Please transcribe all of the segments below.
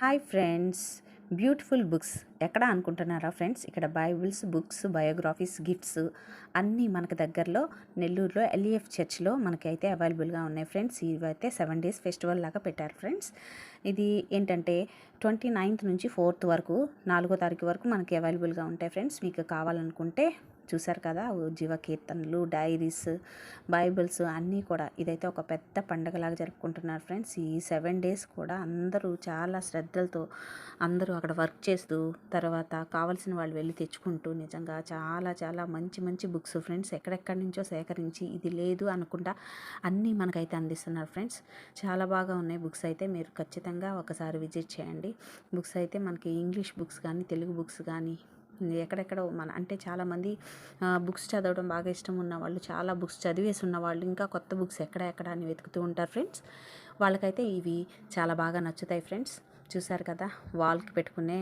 Hi friends. Beautiful books. ఎక్కడ అనుకుంటున్నారా friends? ఇక్కడ బైబిల్స్ బుక్స్ బయోగ్రఫీస్ గిఫ్ట్స్ అన్నీ మనకు దగ్గరలో నెల్లూరులో ఎల్ఈఎఫ్ చర్చ్లో మనకైతే అవైలబుల్గా ఉన్నాయి ఫ్రెండ్స్. ఇవైతే సెవెన్ డేస్ ఫెస్టివల్ లాగా పెట్టారు ఫ్రెండ్స్. ఇది ఏంటంటే ట్వంటీ నైన్త్ నుంచి ఫోర్త్ వరకు నాలుగో తారీఖు వరకు మనకి అవైలబుల్గా ఉంటాయి ఫ్రెండ్స్. మీకు కావాలనుకుంటే చూసారు కదా? జీవ కీర్తనలు డైరీస్ బైబిల్స్ అన్నీ కూడా. ఇదైతే ఒక పెద్ద పండగలాగా జరుపుకుంటున్నారు ఫ్రెండ్స్. ఈ సెవెన్ డేస్ కూడా అందరూ చాలా శ్రద్ధలతో అందరూ అక్కడ వర్క్ చేస్తూ తర్వాత కావాల్సిన వాళ్ళు వెళ్ళి తెచ్చుకుంటూ నిజంగా చాలా చాలా మంచి మంచి బుక్స్ ఫ్రెండ్స్. ఎక్కడెక్కడి నుంచో సేకరించి ఇది లేదు అనుకుంటా అన్నీ మనకైతే అందిస్తున్నారు ఫ్రెండ్స్. చాలా బాగా ఉన్నాయి బుక్స్ అయితే. మీరు ఖచ్చితంగా ఒకసారి విజిట్ చేయండి. బుక్స్ అయితే మనకి ఇంగ్లీష్ బుక్స్ కానీ తెలుగు బుక్స్ కానీ ఎక్కడెక్కడ మన అంటే చాలామంది బుక్స్ చదవడం బాగా ఇష్టం ఉన్న వాళ్ళు చాలా బుక్స్ చదివేసి ఉన్నవాళ్ళు ఇంకా కొత్త బుక్స్ ఎక్కడ ఎక్కడ అని వెతుకుతూ ఉంటారు ఫ్రెండ్స్. వాళ్ళకైతే ఇవి చాలా బాగా నచ్చుతాయి ఫ్రెండ్స్. చూసారు కదా వాల్కి పెట్టుకునే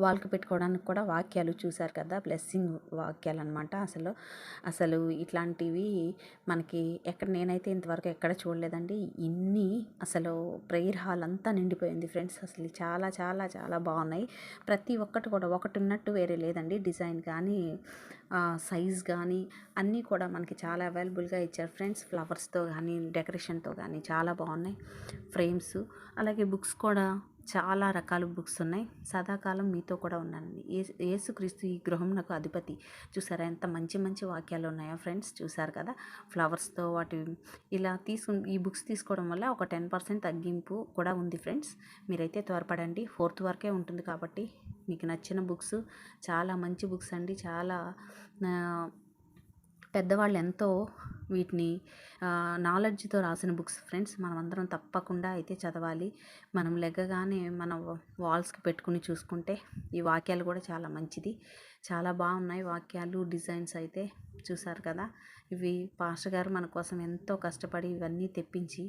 వాళ్ళకి పెట్టుకోవడానికి కూడా వాక్యాలు చూశారు కదా బ్లెస్సింగ్ వాక్యాలు అనమాట అసలు. అసలు ఇట్లాంటివి మనకి ఎక్కడ నేనైతే ఇంతవరకు ఎక్కడ చూడలేదండి. ఇన్ని అసలు ప్రేయర్ హాల్ అంతా నిండిపోయింది ఫ్రెండ్స్. అసలు చాలా చాలా చాలా బాగున్నాయి. ప్రతి ఒక్కటి కూడా ఒకటి ఉన్నట్టు వేరే లేదండి. డిజైన్ కానీ సైజ్ కానీ అన్నీ కూడా మనకి చాలా అవైలబుల్గా ఇచ్చారు ఫ్రెండ్స్. ఫ్లవర్స్తో కానీ డెకరేషన్తో కానీ చాలా బాగున్నాయి. ఫ్రేమ్స్ అలాగే బుక్స్ కూడా చాలా రకాల బుక్స్ ఉన్నాయి. సదాకాలం మీతో కూడా ఉన్నానండి. ఏ ఏసుక్రీస్తు ఈ గృహం నాకు అధిపతి. చూసారా ఎంత మంచి మంచి వాక్యాలు ఉన్నాయో ఫ్రెండ్స్. చూసారు కదా? ఫ్లవర్స్తో వాటి ఇలా తీసుకు ఈ బుక్స్ తీసుకోవడం వల్ల ఒక టెన్ పర్సెంట్ తగ్గింపు కూడా ఉంది ఫ్రెండ్స్. మీరైతే త్వరపడండి. ఫోర్త్ వరకే ఉంటుంది కాబట్టి మీకు నచ్చిన బుక్స్ చాలా మంచి బుక్స్ అండి. చాలా పెద్దవాళ్ళు ఎంతో వీటిని నాలెడ్జ్తో రాసిన బుక్స్ ఫ్రెండ్స్. మనమందరం తప్పకుండా అయితే చదవాలి. మనం లెగ్గగానే మన వాల్స్కి పెట్టుకుని చూసుకుంటే ఈ వాక్యాలు కూడా చాలా మంచిది. చాలా బాగున్నాయి వాక్యాలు డిజైన్స్ అయితే. చూసారు కదా? ఇవి పాస్టర్ గారు మన కోసం ఎంతో కష్టపడి ఇవన్నీ తెప్పించి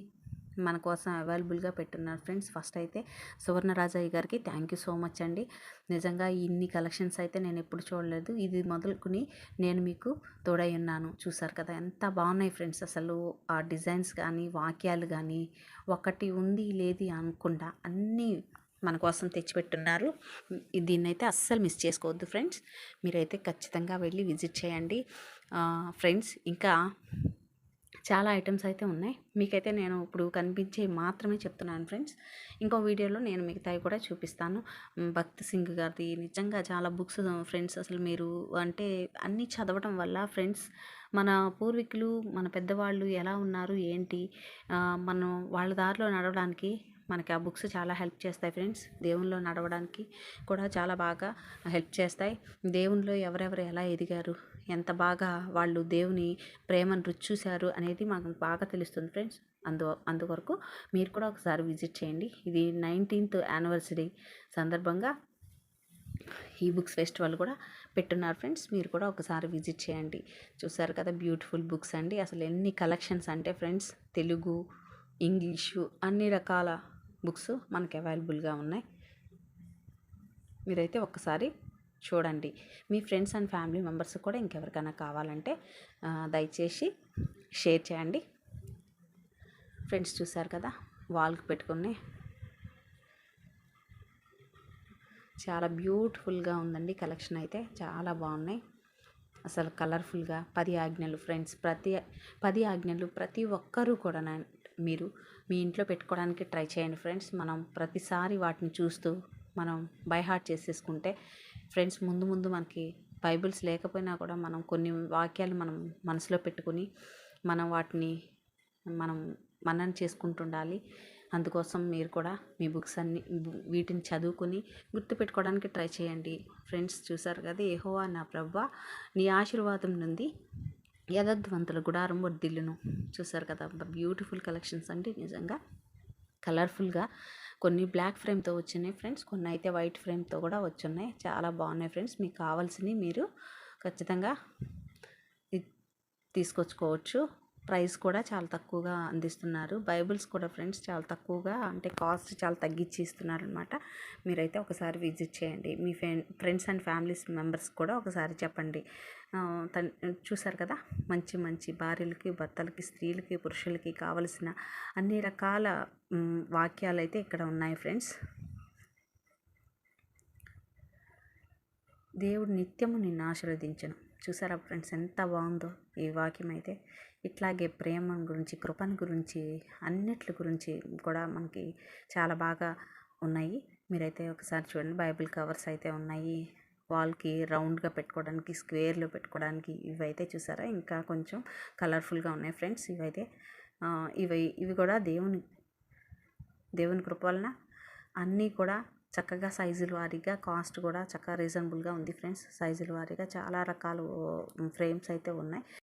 మన కోసం అవైలబుల్గా పెట్టున్నారు ఫ్రెండ్స్ ఫస్ట్ అయితే సువర్ణరాజయ్య గారికి థ్యాంక్ యూ సో మచ్ అండి. నిజంగా ఇన్ని కలెక్షన్స్ అయితే నేను ఎప్పుడు చూడలేదు. ఇది మొదలుకుని నేను మీకు తోడై ఉన్నాను. చూసారు కదా ఎంత బాగున్నాయి ఫ్రెండ్స్ అసలు ఆ డిజైన్స్ కానీ వాక్యాలు కానీ ఒకటి ఉంది లేది అనుకుండా అన్నీ మన కోసం తెచ్చిపెట్టున్నారు. దీన్నైతే అస్సలు మిస్ చేసుకోవద్దు ఫ్రెండ్స్ మీరైతే ఖచ్చితంగా వెళ్ళి విజిట్ చేయండి. ఫ్రెండ్స్ ఇంకా చాలా ఐటమ్స్ అయితే ఉన్నాయి. మీకైతే నేను ఇప్పుడు కనిపించే మాత్రమే చెప్తున్నాను ఫ్రెండ్స్. ఇంకో వీడియోలో నేను మిగతాయి కూడా చూపిస్తాను. భక్తి సింగ్ గారిది నిజంగా చాలా బుక్స్ ఫ్రెండ్స్ అసలు మీరు అంటే అన్నీ చదవటం వల్ల ఫ్రెండ్స్ మన పూర్వీకులు మన పెద్దవాళ్ళు ఎలా ఉన్నారు ఏంటి మనం వాళ్ళ దారిలో నడవడానికి మనకి ఆ బుక్స్ చాలా హెల్ప్ చేస్తాయి ఫ్రెండ్స్. దేవునిలో నడవడానికి కూడా చాలా బాగా హెల్ప్ చేస్తాయి. దేవునిలో ఎవరెవరు ఎలా ఎదిగారు ఎంత బాగా వాళ్ళు దేవుని ప్రేమను రుచి చూశారు అనేది మాకు బాగా తెలుస్తుంది ఫ్రెండ్స్. అందు అందువరకు మీరు కూడా ఒకసారి విజిట్ చేయండి. ఇది నైన్టీన్త్ యానివర్సరీ సందర్భంగా ఈ బుక్స్ ఫెస్టివల్ కూడా పెట్టున్నారు ఫ్రెండ్స్. మీరు కూడా ఒకసారి విజిట్ చేయండి. చూసారు కదా బ్యూటిఫుల్ బుక్స్ అండి. అసలు ఎన్ని కలెక్షన్స్ అంటే ఫ్రెండ్స్ తెలుగు ఇంగ్లీషు అన్ని రకాల బుక్స్ మనకి అవైలబుల్గా ఉన్నాయి. మీరైతే ఒక్కసారి చూడండి. మీ ఫ్రెండ్స్ అండ్ ఫ్యామిలీ మెంబర్స్ కూడా ఇంకెవరికైనా కావాలంటే దయచేసి షేర్ చేయండి. ఫ్రెండ్స్ చూసారు కదా వాల్కి పెట్టుకుని. చాలా బ్యూటిఫుల్గా ఉందండి కలెక్షన్ అయితే. చాలా బాగున్నాయి. అసలు కలర్ఫుల్గా పది ఆజ్ఞలు ఫ్రెండ్స్ ప్రతి పది ఆజ్ఞలు ప్రతి ఒక్కరూ కూడా మీరు మీ ఇంట్లో పెట్టుకోవడానికి ట్రై చేయండి ఫ్రెండ్స్. మనం ప్రతిసారి వాటిని చూస్తూ మనం బై హార్ట్ చేసేసుకుంటే ఫ్రెండ్స్ ముందు ముందు మనకి బైబిల్స్ లేకపోయినా కూడా మనం కొన్ని వాక్యాలు మనం మనసులో పెట్టుకుని మనం వాటిని మనం మననం చేసుకుంటుండాలి. అందుకోసం మీరు కూడా మీ బుక్స్ అన్ని వీటిని చదువుకుని గుర్తుపెట్టుకోవడానికి ట్రై చేయండి. ఫ్రెండ్స్ చూసారు కదా ఏహోవా నా ప్రభా నీ ఆశీర్వాదం నుండి యథద్వంతుల గుడారం వర్దిల్లును చూసారు కదా బ్యూటిఫుల్ కలెక్షన్స్ అండి నిజంగా. కలర్ఫుల్గా. కొన్ని బ్లాక్ ఫ్రేమ్తో వచ్చినాయి ఫ్రెండ్స్ కొన్ని అయితే వైట్ ఫ్రేమ్తో కూడా వచ్చున్నాయి. చాలా బాగున్నాయి ఫ్రెండ్స్. మీకు కావాల్సినవి మీరు ఖచ్చితంగా తీసుకొచ్చుకోవచ్చు. ప్రైస్ కూడా చాలా తక్కువగా అందిస్తున్నారు. బైబిల్స్ కూడా ఫ్రెండ్స్ చాలా తక్కువగా అంటే కాస్ట్ చాలా తగ్గించి ఇస్తున్నారు అనమాట మీరైతే ఒకసారి విజిట్ చేయండి. మీ ఫ్రెండ్స్ అండ్ ఫ్యామిలీస్ మెంబర్స్ కూడా ఒకసారి చెప్పండి. చూసారు కదా? మంచి మంచి భార్యలకి భర్తలకి స్త్రీలకి పురుషులకి కావలసిన అన్ని రకాల వాక్యాలు అయితే ఇక్కడ ఉన్నాయి ఫ్రెండ్స్. దేవుడు నిత్యము నిన్ను ఆశీర్వదించను. చూసారా ఫ్రెండ్స్ ఎంత బాగుందో ఈ వాక్యం అయితే. ఇట్లాగే ప్రేమ గురించి కృపను గురించి అన్నిట్ల గురించి కూడా మనకి చాలా బాగా ఉన్నాయి. మీరైతే ఒకసారి చూడండి బైబిల్ కవర్స్ అయితే ఉన్నాయి. వాల్కి రౌండ్గా పెట్టుకోవడానికి స్క్వేర్లో పెట్టుకోవడానికి ఇవైతే చూసారా? ఇంకా కొంచెం కలర్ఫుల్గా ఉన్నాయి ఫ్రెండ్స్ ఇవైతే. ఆ, ఇవి ఇవి కూడా దేవుని దేవుని కృప వలన అన్నీ కూడా చక్కగా సైజుల వారీగా కాస్ట్ కూడా చక్కగా రీజనబుల్గా ఉంది ఫ్రెండ్స్. సైజుల వారీగా చాలా రకాలు ఫ్రేమ్స్ అయితే ఉన్నాయి.